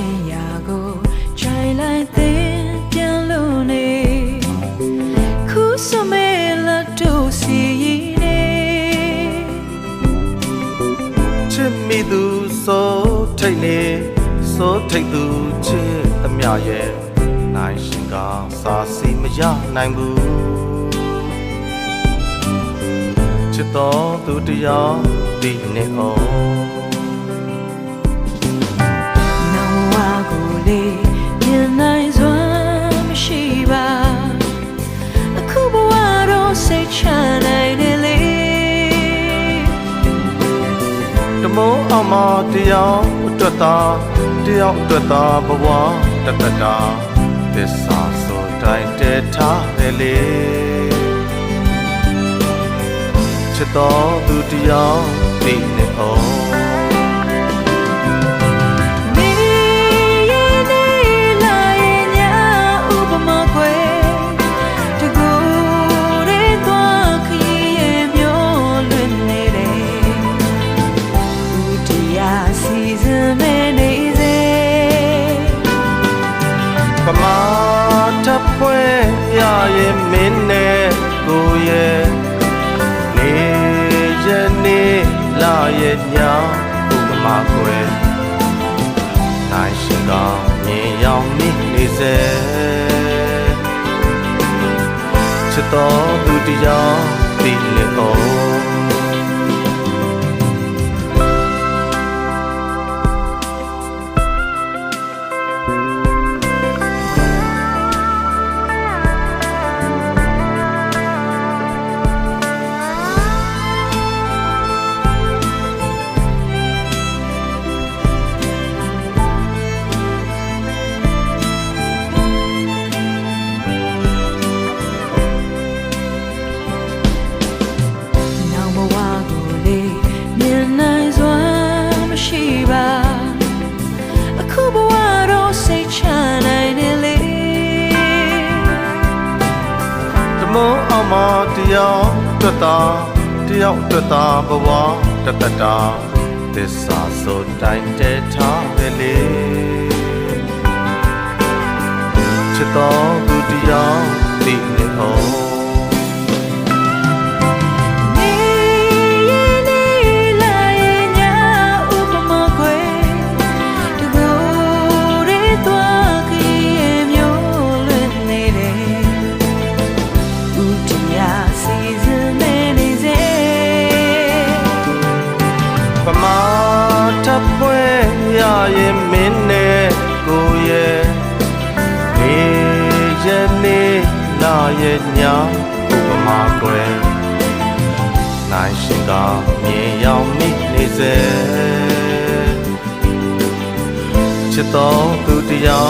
ခြင်းရာကို try like then ပြန်လို့နေခုစမဲလာတို့စီရင်နေချစ်မိသူစောထိတ်နေစောထိတ်သူချစ်အမြရဲ့နိုင်ရှင်ကစာစီမရနိုင်ဘူးချစ်တော်သူတရားဒီနေ့အောင် တော့စိတ်ချနိုင်တယ်လေတမိုးအောင်မတရားအတွက်သာတရားအတွက်သာဘဝတတတာသစ္စာဆိုတိုင်းတည်ထားတယ်လေချစ်တော်သူတရားဒီနေအောင် မာထပွဲရရဲ့မင်းနဲ့ကိုရဲ့နေရနေလာရဲ့ညာဥပမာကွယ်နိုင်ရှင်ကမြင်ရောက်မိနေစေချစ်တော်သူတရားဒီလေအောင်နော မတရားတွေ့တာတယောက်တွေ့တာဘဝတတတာသစ္စာဆိုတိုင်းတည်ထားတယ်လေချစ်တော်သူတရားဒီနေအောင် ရားစီစဉ်နေနေစေပမာထပွဲရရဲ့မင်းနဲ့ကိုရဲ့နေရနေလာရဲ့ညာဥပမာကွယ်နိုင်ရှင်ကမြင်ရောက်မိနေစေချစ်တော်သူတရားဒီနေအောင်